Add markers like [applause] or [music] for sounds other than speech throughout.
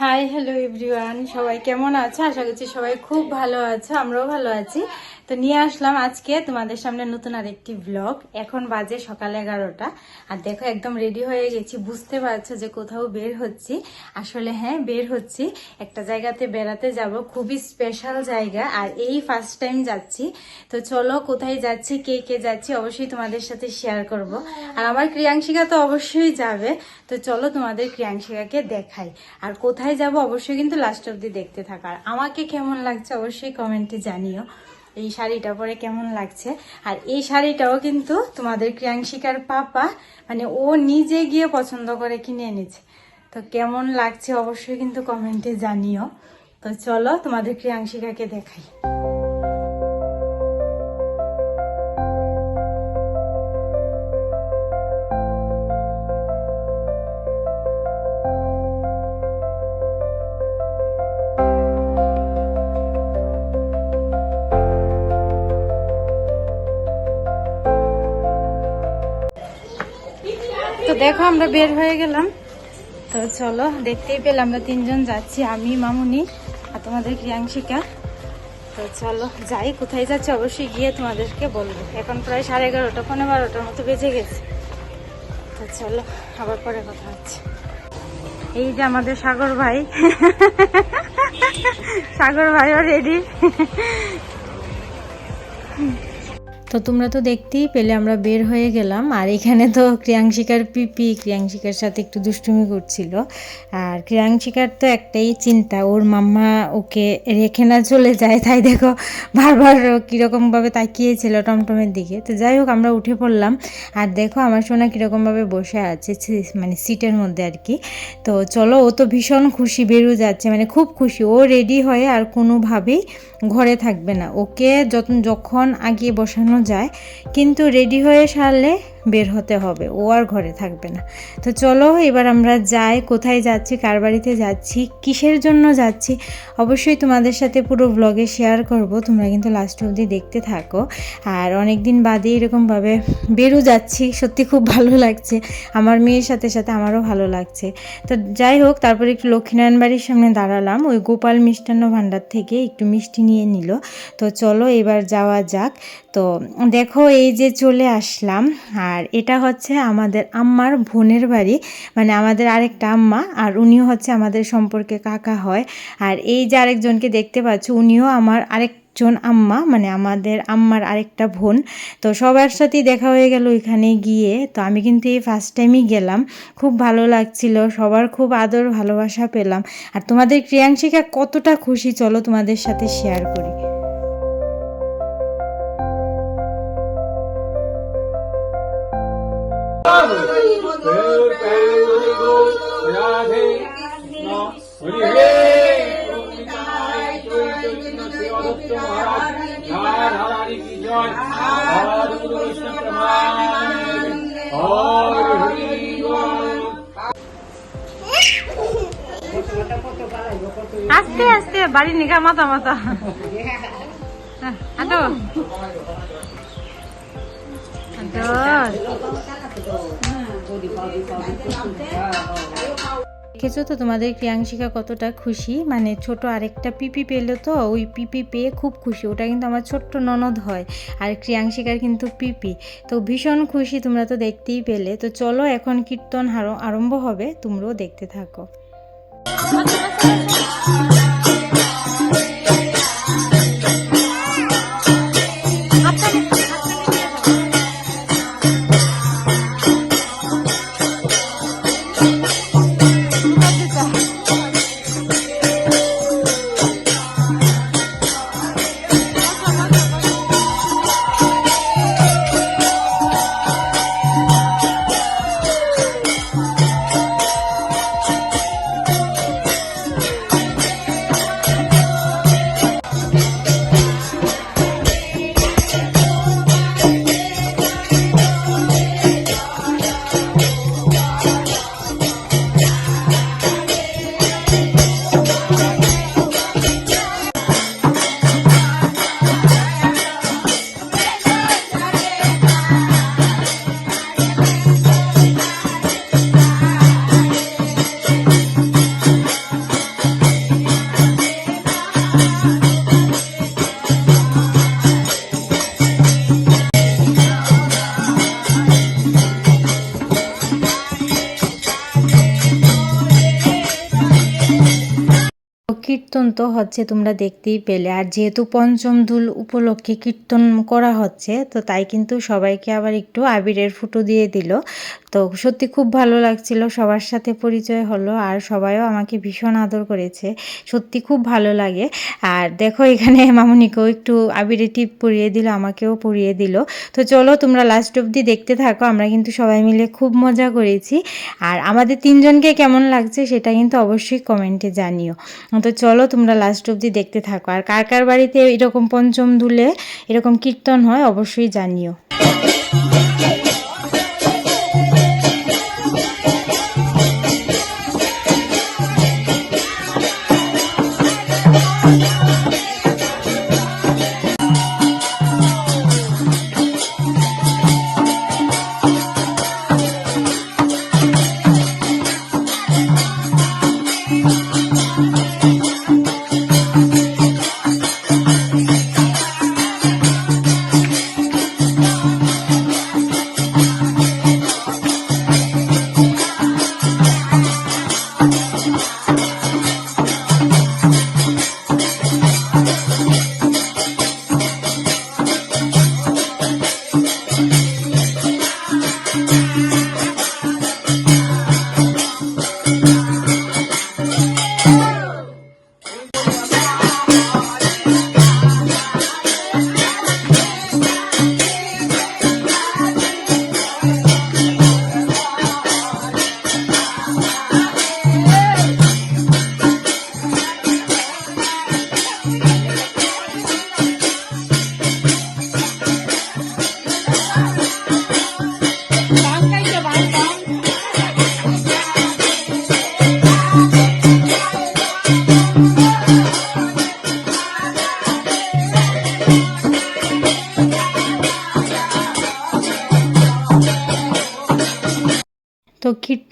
Hi hello everyone সবাই কেমন আছে? আশা করছি সবাই খুব ভালো আছে, আমরাও ভালো আছি। তো নিয়ে আসলাম আজকে তোমাদের সামনে নতুন আরেকটি ব্লগ এখন বাজে সকাল এগারোটা। আর দেখো, একদম রেডি হয়ে গেছি। বুঝতে পারছ যে কোথাও বের হচ্ছি। আসলে হ্যাঁ বের হচ্ছি। একটা জায়গাতে বেড়াতে যাব। খুবই স্পেশাল জায়গা। আর এই ফার্স্ট টাইম যাচ্ছি। তো চলো, কোথায় যাচ্ছি, কে কে যাচ্ছি, অবশ্যই তোমাদের সাথে শেয়ার করব। আর আমার ক্রিয়াংশিকা তো অবশ্যই যাবে। তো চলো, তোমাদের ক্রিয়াংশিকাকে দেখাই। আর কোথায় যাব, অবশ্যই কিন্তু লাস্ট অব্দি দেখতে থাকা। আর আমাকে কেমন লাগছে, অবশ্যই কমেন্টে জানিও। এই শাড়িটা পরে কেমন লাগছে? আর এই শাড়িটাও কিন্তু তোমাদের ক্রিয়াংশিকার পাপা মানে ও নিজে গিয়ে পছন্দ করে কিনে এনেছে। তো কেমন লাগছে অবশ্যই কিন্তু কমেন্টে জানিও। তো চলো তোমাদের ক্রিয়াংশিকাকে দেখাই। দেখো, আমরা বের হয়ে গেলাম। তো চলো, দেখতেই পেলাম আমরা তিনজন যাচ্ছি, আমি, মামুনি আর তোমাদের ক্রিয়াংশিকা তো চলো, যাই, কোথায় যাচ্ছি অবশ্যই গিয়ে তোমাদেরকে বলব। এখন প্রায় সাড়ে এগারোটা, পনেরো বারোটার মতো বেজে গেছে। তো চলো, আবার পরে কথা হচ্ছে। এই যে আমাদের সাগর ভাই। সাগর ভাইও রেডি তো তোমরা তো দেখতেই পেলে, আমরা বের হয়ে গেলাম। আর এখানে তো ক্রিয়াংশিকার পিপি, ক্রিয়াংশিকার সাথে একটু দুষ্টুমি করছিল। আর ক্রিয়াংশিকার তো একটাই চিন্তা, ওর মাম্মা ওকে রেখে না চলে যায়। তাই দেখো, বারবার কীরকমভাবে তাকিয়েছিল টমটমের দিকে। তো যাই হোক, আমরা উঠে পড়লাম। আর দেখো, আমার সোনা কীরকমভাবে বসে আছে মানে সিটের মধ্যে আর কি। তো চলো, ও তো ভীষণ খুশি, বেরো যাচ্ছে। মানে খুব খুশি, ও রেডি হয়ে আর কোনোভাবেই ঘরে থাকবে না। ওকে যখন আগিয়ে বসানো যায় কিন্তু রেডি হয়ে সারলে বের হতে হবে, ও আর ঘরে থাকবে না। তো চলো, এবার আমরা যাই, কোথায় যাচ্ছি, কার বাড়িতে যাচ্ছি, কিসের জন্য যাচ্ছি, অবশ্যই তোমাদের সাথে পুরো ব্লগে শেয়ার করব, তোমরা কিন্তু লাস্ট অবধি দেখতে থাকো। আর অনেক দিন বাদে এরকমভাবে বেরো যাচ্ছি, সত্যি খুব ভালো লাগছে, আমার মেয়ের সাথে সাথে আমারও ভালো লাগছে। তো যাই হোক, তারপরে একটু লক্ষ্মীনারায়ণ বাড়ির সামনে দাঁড়ালাম, ওই গোপাল মিষ্টান্ন ভাণ্ডার থেকে একটু মিষ্টি নিয়ে নিল। তো চলো, এবার যাওয়া যাক। তো দেখো, এই যে চলে আসলাম, আর এটা হচ্ছে আমাদের আম্মার বোনের বাড়ি মানে আমাদের আরেকটা আম্মা আর উনিও হচ্ছে আমাদের সম্পর্কে কাকা হয়। আর এই যে আরেকজনকে দেখতে পাচ্ছ, উনিও আমার আরেক জন আম্মা মানে আমাদের আম্মার আরেকটা বোন। তো সবার সাথেই দেখা হয়ে গেল ওইখানে গিয়ে। তো আমি কিন্তু এই ফার্স্ট টাইমই গেলাম। খুব ভালো লাগছিল, সবার খুব আদর ভালোবাসা পেলাম। আর তোমাদের ক্রিয়াংশিকা কতটা খুশি, চলো তোমাদের সাথে শেয়ার করি। আস্তে আস্তে বাড়ি নিগা মাথা মাথা আটো দেখেছ তো তোমাদের ক্রিয়াংশিকা কতটা খুশি? মানে ছোট আরেকটা পিপি পেল তো ওই পিপি পেয়ে খুব খুশি। ওটা কিন্তু আমার ছোট্ট ননদ হয় আর ক্রিয়াংশিকার কিন্তু পিপি। তো ভীষণ খুশি তোমরা তো দেখতেই পেলে। তো চলো এখন কীর্তন আরম্ভ হবে, তোমরাও দেখতে থাকো। কীর্তন তো হচ্ছে, তোমরা দেখতেই পেলে। আর যেহেতু পঞ্চম দুল উপলক্ষে কীর্তন করা হচ্ছে, তো তাই কিন্তু সবাইকে আবার একটু আবিরের ফুটো দিয়ে দিল। তো সত্যি খুব ভালো লাগছিল, সবার সাথে পরিচয় হলো আর সবাইও আমাকে ভীষণ আদর করেছে। সত্যি খুব ভালো লাগে। আর দেখো এখানে [laughs] মামুনিকেও একটু আবিরে টিপ পরিয়ে দিল, আমাকেও পরিয়ে দিল। তো চলো তোমরা লাস্ট অবধি দেখতে থাকো, আমরা কিন্তু সবাই মিলে খুব মজা করেছি। আর আমাদের তিনজনকে কেমন লাগছে সেটা কিন্তু অবশ্যই কমেন্টে জানিও। তো চলো তোমরা লাস্ট অব্দি দেখতে থাকো। আর কার কার বাড়িতে এরকম পঞ্চম দুলে এরকম কীর্তন হয় অবশ্যই জানিও।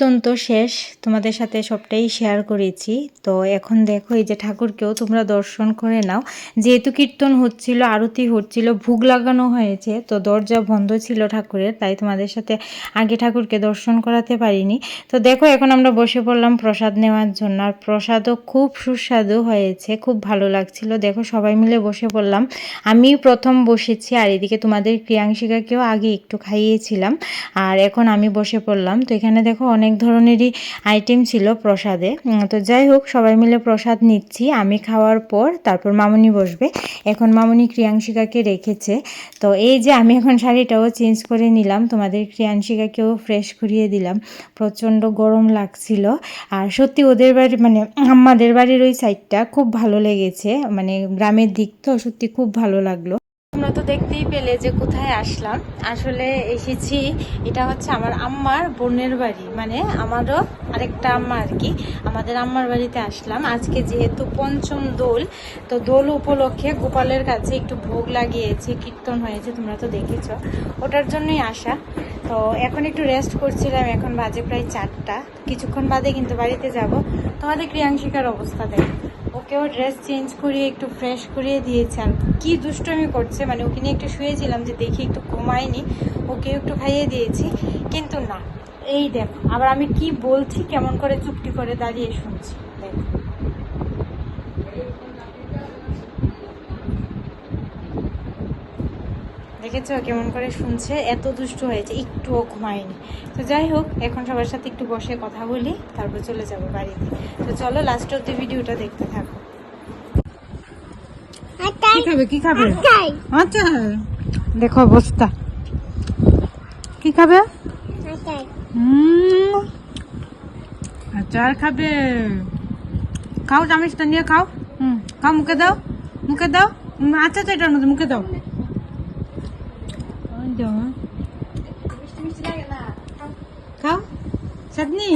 কীর্তন তো শেষ। তোমাদের সাথে সবটাই শেয়ার করেছি। তো এখন দেখো এই যে ঠাকুরকেও তোমরা দর্শন করে নাও। যেহেতু কীর্তন হচ্ছিল, আরতি হচ্ছিল, ভোগ লাগানো হয়েছে, তো দরজা বন্ধ ছিল ঠাকুরের, তাই তোমাদের সাথে আগে ঠাকুরকে দর্শন করাতে পারিনি। তো দেখো এখন আমরা বসে পড়লাম প্রসাদ নেওয়ার জন্য। আর প্রসাদও খুব সুস্বাদু হয়েছে, খুব ভালো লাগছিল। দেখো সবাই মিলে বসে পড়লাম। আমি প্রথম বসেছি, আর এদিকে তোমাদের ক্রিয়াংশিকাকেও আগে একটু খাইয়েছিলাম। আর এখন আমি বসে পড়লাম। তো এখানে দেখো অনেক ধরনেরই আইটেম ছিল প্রসাদে। তো যাই হোক, সবাই মিলে প্রসাদ নিচ্ছি। আমি খাওয়ার পর তারপর মামুনি বসবে। এখন মামুনি ক্রিয়াংশিকাকে রেখেছে। তো এই যে আমি এখন শাড়িটাও চেঞ্জ করে নিলাম। তোমাদের ক্রিয়াংশিকাকেও ফ্রেশ করিয়ে দিলাম। প্রচণ্ড গরম লাগছিল। আর সত্যি ওদের বাড়ি মানে আমাদের বাড়ির ওই সাইডটা খুব ভালো লেগেছে। মানে গ্রামের দিক তো সত্যি খুব ভালো লাগল। তোমরা তো দেখতেই পেলে যে কোথায় আসলাম। আসলে এসেছি, এটা হচ্ছে আমার আম্মার বোনের বাড়ি। মানে আমারও আরেকটা আম্মা আর কি, আমাদের আম্মার বাড়িতে আসলাম। আজকে যেহেতু পঞ্চম দোল, তো দোল উপলক্ষে গোপালের কাছে একটু ভোগ লাগিয়েছে, কীর্তন হয়েছে, তোমরা তো দেখেছ। ওটার জন্যই আসা। তো এখন একটু রেস্ট করছিলাম, এখন বাজে প্রায় চারটা। কিছুক্ষণ বাদে কিন্তু বাড়িতে যাব। তোমাদের ক্রিয়াংশিকার অবস্থা দেখো। ওকেও ড্রেস চেঞ্জ করিয়ে, একটু ফ্রেশ করিয়ে দিয়েছে আর কি দুষ্টমি করছে? মানে ওকে নিয়ে একটু শুয়েছিলাম যে দেখি একটু কমায়নি ওকেও একটু খাইয়ে দিয়েছি। কিন্তু না, এই দেখো, আবার আমি কি বলছি, কেমন করে চুপটি করে দাঁড়িয়ে শুনছি, দেখো। দেখেছ কেমন করে শুনছে? এত দুষ্ট হয়েছে, একটুও ঘুমায়নি। তো যাই হোক, এখন সবার সাথে একটু বসে কথা বলি, তারপর চলে যাব বাড়িতে। তো চলো লাস্ট অব দি ভিডিওটা দেখতে থাকো। কি খাবে কি খাবে? আচ্ছা দেখো অবস্থা। কি খাবে? হুম। আচার খাবে। খাও চামিচটা নিয়ে খাও। হুম খাও মুখে দাও মুখে দাও। হুম, আচ্ছা আচ্ছা এটার মধ্যে মুখে দাও। ওই দাও, হ্যাঁ। খাও। চাটনি।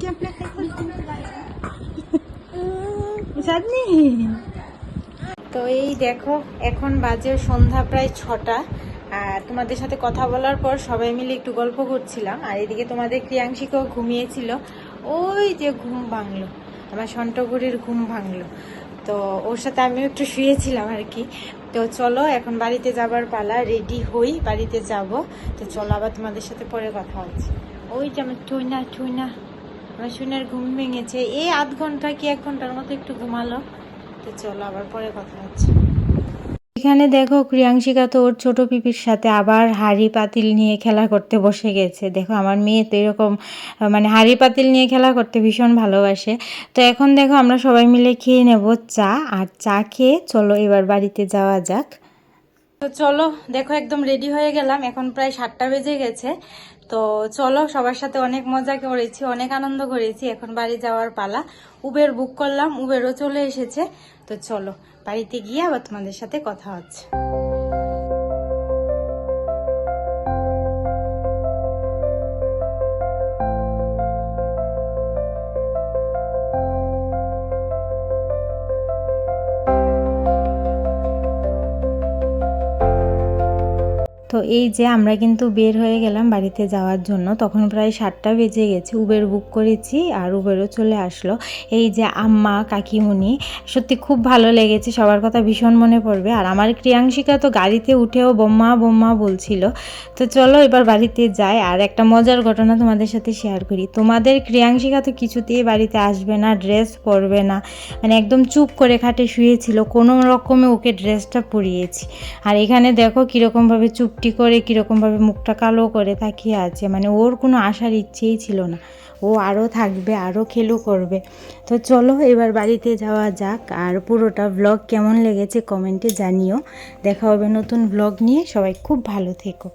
কি [laughs] তো এই দেখো, এখন বাজে সন্ধ্যা প্রায় ছটা। আর তোমাদের সাথে কথা বলার পর সবাই মিলে একটু গল্প করছিলাম। আর এদিকে তোমাদের ক্রিয়াংশিকাও ঘুমিয়েছিল। ওই যে ঘুম ভাঙলো। আমার সন্টগুড়ির ঘুম ভাঙলো। তো ওর সাথে আমিও একটু শুয়েছিলাম আর কি। তো চলো, এখন বাড়িতে যাবার পালা, রেডি হই, বাড়িতে যাব। তো চলো আবার তোমাদের সাথে পরে কথা হচ্ছে ওই যে আমার টুইনা টুইনা রসুনের ঘুম ভেঙেছে। এই আধ ঘণ্টা কি এক ঘণ্টার মতো একটু ঘুমালো? তো চলো, আবার পরে কথা হচ্ছে। এখানে দেখো, ক্রিয়াংশিকা তো ওর ছোট পিপির সাথে আবার হাড়ি পাতিল নিয়ে খেলা করতে বসে গেছে। দেখো, আমার মেয়ে তো এরকম মানে হাড়ি পাতিল নিয়ে খেলা করতে ভীষণ ভালোবাসে। তো এখন দেখো, আমরা সবাই মিলে খেয়ে নেব চা, আর চা খেয়ে চলো, এবার বাড়িতে যাওয়া যাক। তো চলো, দেখো, একদম রেডি হয়ে গেলাম। এখন প্রায় সাতটা বেজে গেছে। তো চলো, সবার সাথে অনেক মজা করেছি, অনেক আনন্দ করেছি। এখন বাড়ি যাওয়ার পালা। উবের বুক করলাম, উবেরও চলে এসেছে। তো চলো, বাড়িতে গিয়ে আবার তোমাদের সাথে কথা হচ্ছে। তো এই যে আমরা কিন্তু বের হয়ে গেলাম বাড়িতে যাওয়ার জন্য, তখন প্রায় সাতটা বেজে গেছে। উবের বুক করেছি আর উবেরও চলে আসলো। এই যে আম্মা, কাকিমুনি, সত্যি খুব ভালো লেগেছে, সবার কথা ভীষণ মনে পড়বে। আর আমার ক্রিয়াংশিকা তো গাড়িতে উঠেও বোম্মা বোম্মা বলছিল। তো চলো এবার বাড়িতে যাই আর একটা মজার ঘটনা তোমাদের সাথে শেয়ার করি। তোমাদের ক্রিয়াংশিকা তো কিছুতেই বাড়িতে আসবে না ড্রেস পরবে না। মানে একদম চুপ করে খাটে শুয়েছিল, কোনো রকমে ওকে ড্রেসটা পরিয়েছি। আর এখানে দেখো কীরকমভাবে চুপটি করে, কীরকমভাবে মুখটা কালো করে তাকিয়ে আছে মানে ওর কোনো আসার ইচ্ছেই ছিল না। ও আরও থাকবে, আরও খেলু করবে। তো চলো এবার বাড়িতে যাওয়া যাক, আর পুরোটা ব্লগ কেমন লেগেছে কমেন্টে জানিও। দেখা হবে নতুন ব্লগ নিয়ে, সবাই খুব ভালো থেকো।